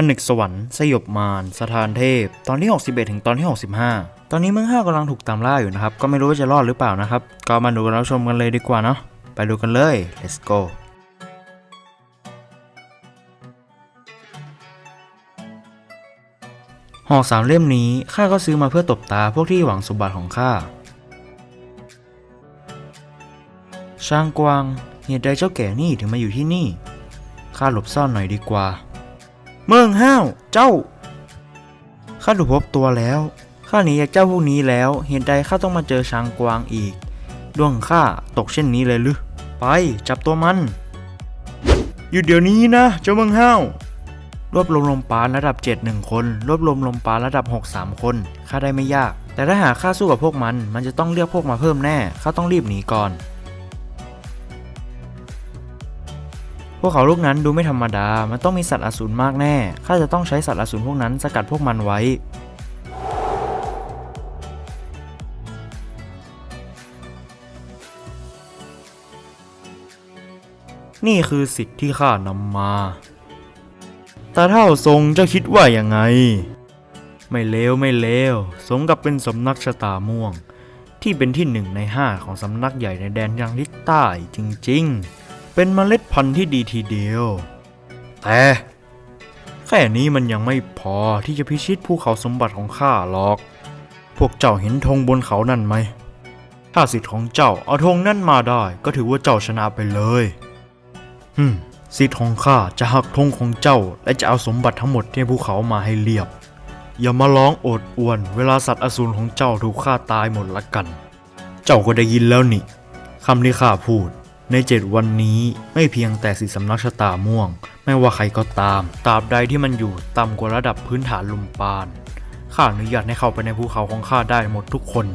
ผนึกสวรรค์สยบมารสถานเทพ ตอนที่ 61 ถึงตอนที่ 65 ตอนนี้เมืองห้ากำลังถูกตามล่าอยู่นะครับ ก็ไม่รู้ว่าจะรอดหรือเปล่านะครับ ก็มาดูกันรับชมกันเลยดีกว่าเนาะไปดูกันเลย let's go หอกสามเล่มนี้ข้าก็ซื้อมาเพื่อตบตาพวกที่หวังสมบัติของข้าช่างกวางเหตุใดเจ้าแก่นี่ถึงมาอยู่ที่นี่ข้าหลบซ่อนหน่อยดีกว่า เมืองห้าว เจ้า ข้าถูกพบตัวแล้ว ข้าหนีจากเจ้าพวกนี้แล้ว เหตุใดข้าต้องมาเจอช้างกวางอีก ดวงข้าตกเช่นนี้เลยหรือ ไปจับตัวมันหยุดเดี๋ยวนี้นะ เจ้าเมืองห้าว รวบรวมลมปาณระดับ7 1คน รวบรวมลมปาณระดับ 6 3 คน ข้าได้ไม่ยาก แต่ถ้าหากข้าสู้กับพวกมัน มันจะต้องเรียกพวกมาเพิ่มแน่ ข้าต้องรีบหนีก่อน พวกเขาลูกนั้นดูไม่ธรรมดา มันต้องมีสัตว์อสูรมากแน่ ข้าจะต้องใช้สัตว์อสูรพวกนั้นสกัดพวกมันไว้ นี่คือสิทธิ์ที่ข้านำมาตาเท่าทรงจ้าคิดว่ายังไง ไม่เลวไม่เลวสมกับเป็นสำนักชะตาม่วง ที่เป็นที่หนึ่งในห้าของสำนักใหญ่ในแดนยังทิศใต้จริง ๆ เป็นเมล็ดพันธุ์ที่ดีทีเดียว แต่แค่นี้มันยังไม่พอที่จะพิชิตภูเขาสมบัติของข้าหรอก พวกเจ้าเห็นธงบนเขานั่นไหม ถ้าสิทธิ์ของเจ้าเอาธงนั่นมาได้ก็ถือว่าเจ้าชนะไปเลยฮึมสิทธิ์ของข้าจะหักธงของเจ้า และจะเอาสมบัติทั้งหมดที่ภูเขามาให้เรียบ อย่ามาร้องโอดอวน เวลาสัตว์อสูรของเจ้าถูกฆ่าตายหมดละกัน เจ้าก็ได้ยินแล้วนี่คำที่ข้าพูด ในเจ็ดวันนี้ไม่เพียงแต่สิสำนักชะตาม่วง ไม่ว่าใครก็ตาม ตราบใดที่มันอยู่ต่ำกว่าระดับพื้นฐานลุมปานข้าอนุญาตให้เข้าไปในภูเขาของข้าได้หมดทุกคน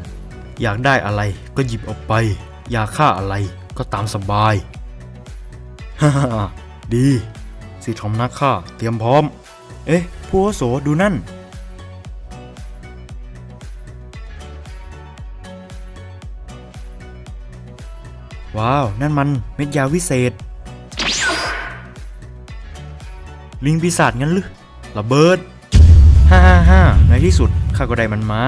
อยากได้อะไรก็หยิบออกไป อยากฆ่าอะไรก็ตามสบายฮ่าฮ่าดีสิทธิ์ของนักฆ่าเตรียมพร้อม เอ๊ะผู้โสดูนั่น ว้าว นั่นมันเม็ดยาวิเศษ ลิงปีศาจงั้นหรือระเบิดฮ่าฮ่าฮ่าในที่สุดข้าก็ได้มันมา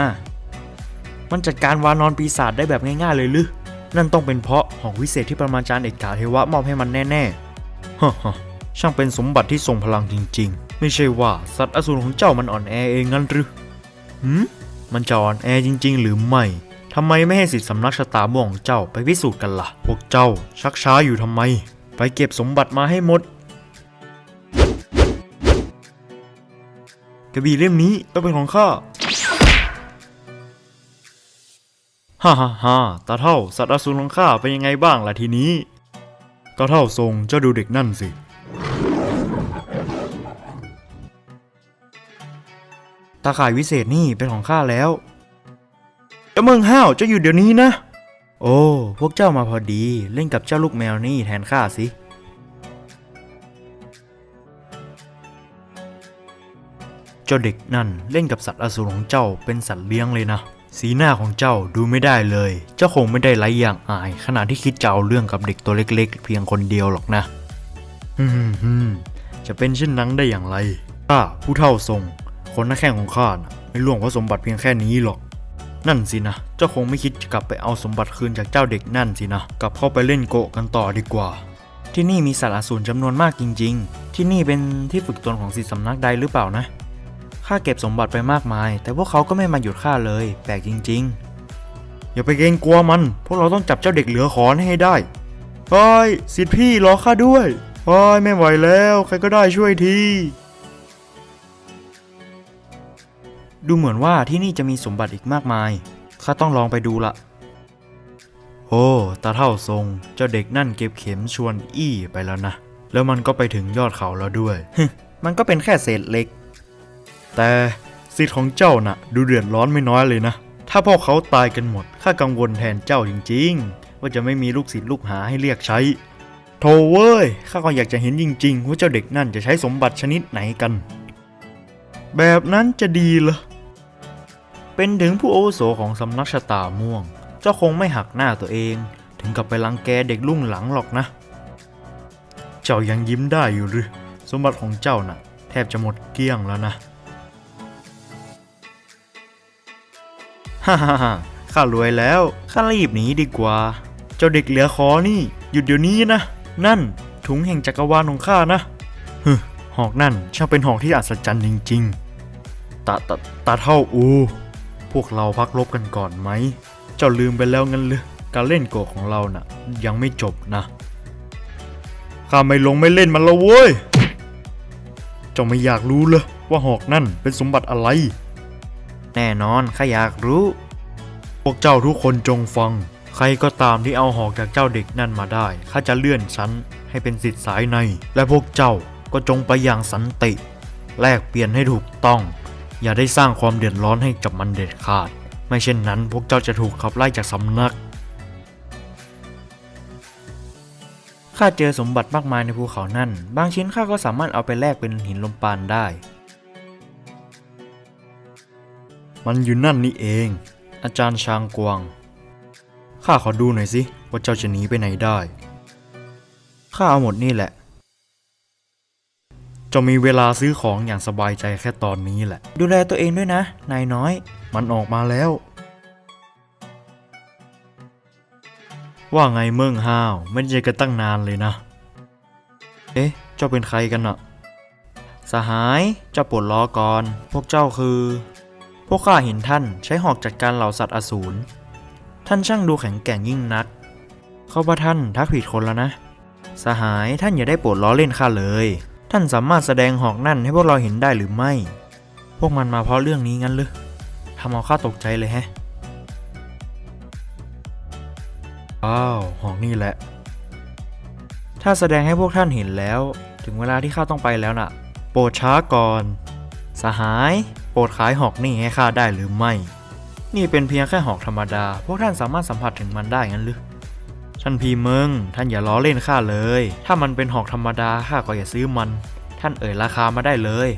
มันจัดการวานอนปีศาจได้แบบง่ายๆเลยหรือนั่นต้องเป็นเพราะหอกวิเศษที่ประมาจารย์เอกกาเทวะมอบให้มันแน่ๆฮ่าฮ่าช่างเป็นสมบัติที่ทรงพลังจริง ๆ ไม่ใช่ว่าสัตว์อสูรของเจ้ามันอ่อนแอเองงั้นหรือหืมมันจะอ่อนแอจริง ๆ หรือไม่ ทำไมไม่ให้สิทธิสำนักชะตาม่วงของเจ้าไปพิสูจน์กันล่ะ พวกเจ้าชักช้าอยู่ทำไม ไปเก็บสมบัติมาให้หมด กระบี่เล่มนี้ต้องเป็นของข้า ฮ่าฮ่าฮ่าตาเท่าสัตว์อสูรของข้าเป็นยังไงบ้างล่ะทีนี้ ตาเท่าทรงเจ้าดูเด็กนั่นสิ ตาข่ายวิเศษนี่เป็นของข้าแล้ว จ้าเมืองห้าวเจ้าอยู่เดี๋ยวนี้นะ โอ้ พวกเจ้ามาพอดี เล่นกับเจ้าลูกแมวนี่แทนข้าสิ เจ้าเด็กนั่นเล่นกับสัตว์อสูรของเจ้าเป็นสัตว์เลี้ยงเลยนะ สีหน้าของเจ้าดูไม่ได้เลย เจ้าคงไม่ได้ไร้อย่างอาย ขณะที่คิดจะเอาเรื่องกับเด็กตัวเล็ก ๆ เพียงคนเดียวหรอกนะฮึฮึจะเป็นเช่นนั้นได้อย่างไรข้าผู้เท่าทรง คนหน้าแข้งของข้านะไม่ล่วงเพระสมบัติเพียงแค่นี้หรอก นั่นสินะ เจ้าคงไม่คิดจะกลับไปเอาสมบัติคืนจากเจ้าเด็กนั่นสินะ กลับเข้าไปเล่นโกะกันต่อดีกว่า ที่นี่มีสัตว์อสูรจำนวนมากจริง ๆ ที่นี่เป็นที่ฝึกตนของสิทธิสำนักใดหรือเปล่านะ ข้าเก็บสมบัติไปมากมาย แต่พวกเขาก็ไม่มาหยุดข้าเลย แปลกจริง ๆ อย่าไปเกรงกลัวมัน พวกเราต้องจับเจ้าเด็กเหลือขอนให้ได้เฮ้ยสิทธิพี่รอข้าด้วยเฮ้ยไม่ไหวแล้ว ใครก็ได้ช่วยที ดูเหมือนว่าที่นี่จะมีสมบัติอีกมากมาย ข้าต้องลองไปดูละ โอ้ตาเท่าทรง เจ้าเด็กนั่นเก็บเข็มชวนอี้ไปแล้วนะ แล้วมันก็ไปถึงยอดเขาแล้วด้วย มันก็เป็นแค่เศษเล็ก แต่สิทธิ์ของเจ้าน่ะ ดูเดือดร้อนไม่น้อยเลยนะ ถ้าพวกเขาตายกันหมด ข้ากังวลแทนเจ้าจริง ๆ ว่าจะไม่มีลูกศิษย์ลูกหาให้เรียกใช้ โธ่เว้ย ข้าก็อยากจะเห็นจริง ๆ ว่าเจ้าเด็กนั่นจะใช้สมบัติชนิดไหนกัน แบบนั้นจะดีเหรอ เป็นถึงผู้โอวโสของสำนักชะตาม่วง เจ้าคงไม่หักหน้าตัวเอง ถึงกับไปรังแกเด็กรุ่งหลังหรอกนะ เจ้ายังยิ้มได้อยู่หรือ สมบัติของเจ้าน่ะ แทบจะหมดเกลี้ยงแล้วนะฮ่าฮ่าฮ่าข้ารวยแล้ว ข้ารีบหนีดีกว่า เจ้าเด็กเหลือคอนี่ หยุดเดี๋ยวนี้นะ นั่นถุงแห่งจักรวาลของข้านะฮึหอกนั่นช่างเป็นหอกที่อัศจรรย์จริงๆตาตาตาเท่าอู พวกเราพักรบกันก่อนไหม เจ้าลืมไปแล้วงั้นหรือการเล่นโกะของเราน่ะ ยังไม่จบนะข้าไม่ลงไม่เล่นมันแล้วเว้ย เจ้าไม่อยากรู้เลยว่าหอกนั่นเป็นสมบัติอะไร แน่นอนข้าอยากรู้ พวกเจ้าทุกคนจงฟัง ใครก็ตามที่เอาหอกจากเจ้าเด็กนั่นมาได้ข้าจะเลื่อนชั้นให้เป็นสิทธิสายใน และพวกเจ้าก็จงไปอย่างสันติ แลกเปลี่ยนให้ถูกต้อง อย่าได้สร้างความเดือดร้อนให้กับมันเด็ดขาด ไม่เช่นนั้นพวกเจ้าจะถูกขับไล่จากสำนัก ข้าเจอสมบัติมากมายในภูเขานั่น บางชิ้นข้าก็สามารถเอาไปแลกเป็นหินลมปานได้ มันอยู่นั่นนี่เอง อาจารย์ชางกวางข้าขอดูหน่อยสิว่าเจ้าจะหนีไปไหนได้ ข้าเอาหมดนี่แหละ จะมีเวลาซื้อของอย่างสบายใจแค่ตอนนี้แหละ ดูแลตัวเองด้วยนะ นายน้อย มันออกมาแล้ว ว่าไงเมืองห้าว ไม่ได้เจอกันตั้งนานเลยนะ เอ๊ะ เจ้าเป็นใครกันน่ะสหาย เจ้าปวดล้อก่อน พวกเจ้าคือ พวกข้าเห็นท่านใช้หอกจัดการเหล่าสัตว์อสูร ท่านช่างดูแข็งแกร่งยิ่งนัก เขาว่าท่านทักผิดคนแล้วนะ สหายท่านอย่าได้โปรดล้อเล่นข้าเลย ท่านสามารถแสดงหอกนั่นให้พวกเราเห็นได้หรือไม่ พวกมันมาเพราะเรื่องนี้งั้นหรือทำเอาข้าตกใจเลยแฮะ อ้าว หอกนี่แหละ ถ้าแสดงให้พวกท่านเห็นแล้ว ถึงเวลาที่ข้าต้องไปแล้วน่ะ โปรดช้าก่อน สหาย โปรดขายหอกนี่ให้ข้าได้หรือไม่ นี่เป็นเพียงแค่หอกธรรมดา พวกท่านสามารถสัมผัสถึงมันได้งั้นหรือ ท่านพีเมิงท่านอย่าล้อเล่นข้าเลย ถ้ามันเป็นหอกธรรมดาข้าก็อย่าซื้อมัน ท่านเอ่ยราคามาได้เลย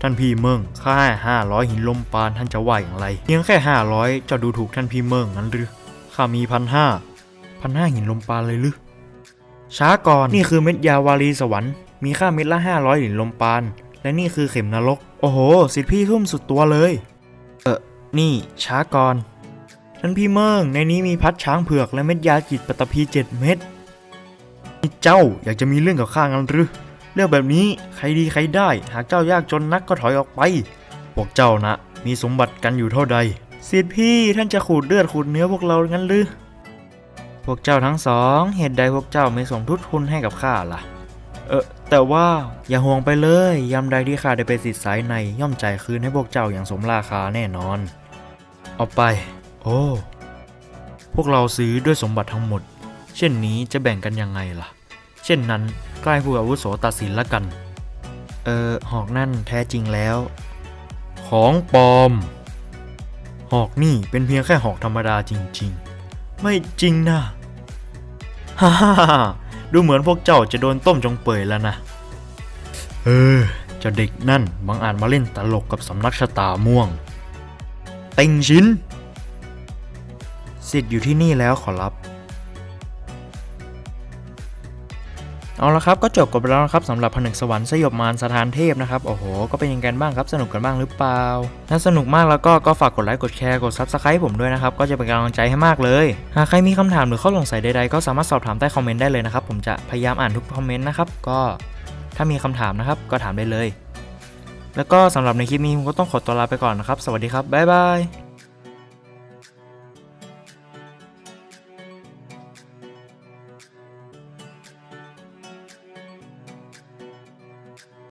ท่านพีเมิงข้าให้ห้าร้อยหินลมปานท่านจะว่าอย่างไรเพียงแค่ห้าร้อยจะดูถูกท่านพีเมิงงั้นหรือข้ามีพันห้าพันห้าหินลมปานเลยหรือช้าก่อนนี่คือเม็ดยาวารีสวรรค์มีค่าเม็ดละห้าร้อยหินลมปานและนี่คือเข็มนรก โอ้โห สิทธิพี่ทุ่มสุดตัวเลย เออนี่ช้าก่อน ท่านพี่เมิงในนี้มีพัดช้างเผือกและเม็ดยาจิตปัตตภีเจ็ดเม็ดนี่เจ้าอยากจะมีเรื่องกับข้างั้นหรือเรื่องแบบนี้ใครดีใครได้ หากเจ้ายากจนนักก็ถอยออกไป พวกเจ้านะ มีสมบัติกันอยู่เท่าใดสิทธิพี่ท่านจะขูดเลือดขูดเนื้อพวกเรางั้นหรือพวกเจ้าทั้งสอง เหตุใดพวกเจ้าไม่ส่งทุนทุนให้กับข้าล่ะ เออแต่ว่าอย่าห่วงไปเลยยามใดที่ข้าได้เป็นสิทธิ์สายในย่อมจ่ายคืนให้พวกเจ้าอย่างสมราคาแน่นอน เอาไป โอ้ พวกเราซื้อด้วยสมบัติทั้งหมด เช่นนี้จะแบ่งกันยังไงล่ะ เช่นนั้นใกล้ผู้อาวุโสตัดสินละกัน เออ หอกนั่นแท้จริงแล้ว ของปลอม หอกนี่เป็นเพียงแค่หอกธรรมดาจริง ๆ ไม่จริงนะฮ่าฮ่าฮ่าดูเหมือนพวกเจ้าจะโดนต้มจงเปื่อยแล้วนะ เออเจ้าเด็กนั่นบังอาจมาเล่นตลกกับสำนักชะตาม่วง เต็งชิน สิทธิ์อยู่ที่นี่แล้วขอรับ เอาละครับก็จบกันไปแล้วนะครับสำหรับผนึกสวรรค์สยบมารสถานเทพนะครับ โอ้โห ก็เป็นยังไงกันบ้างครับ สนุกกันบ้างหรือเปล่า ถ้าสนุกมากแล้วก็ก็ฝากกดไลค์กดแชร์กด Subscribe ผมด้วยนะครับ ก็จะเป็นกำลังใจให้มากเลย หากใครมีคำถามหรือข้อสงสัยใดๆก็สามารถสอบถามใต้คอมเมนต์ได้เลยนะครับผมจะพยายามอ่านทุกคอมเมนต์นะครับก็ถ้ามีคำถามนะครับก็ถามได้เลย แล้วก็สำหรับในคลิปนี้ผมก็ต้องขอตัวลาไปก่อนนะครับ สวัสดีครับบ๊ายบาย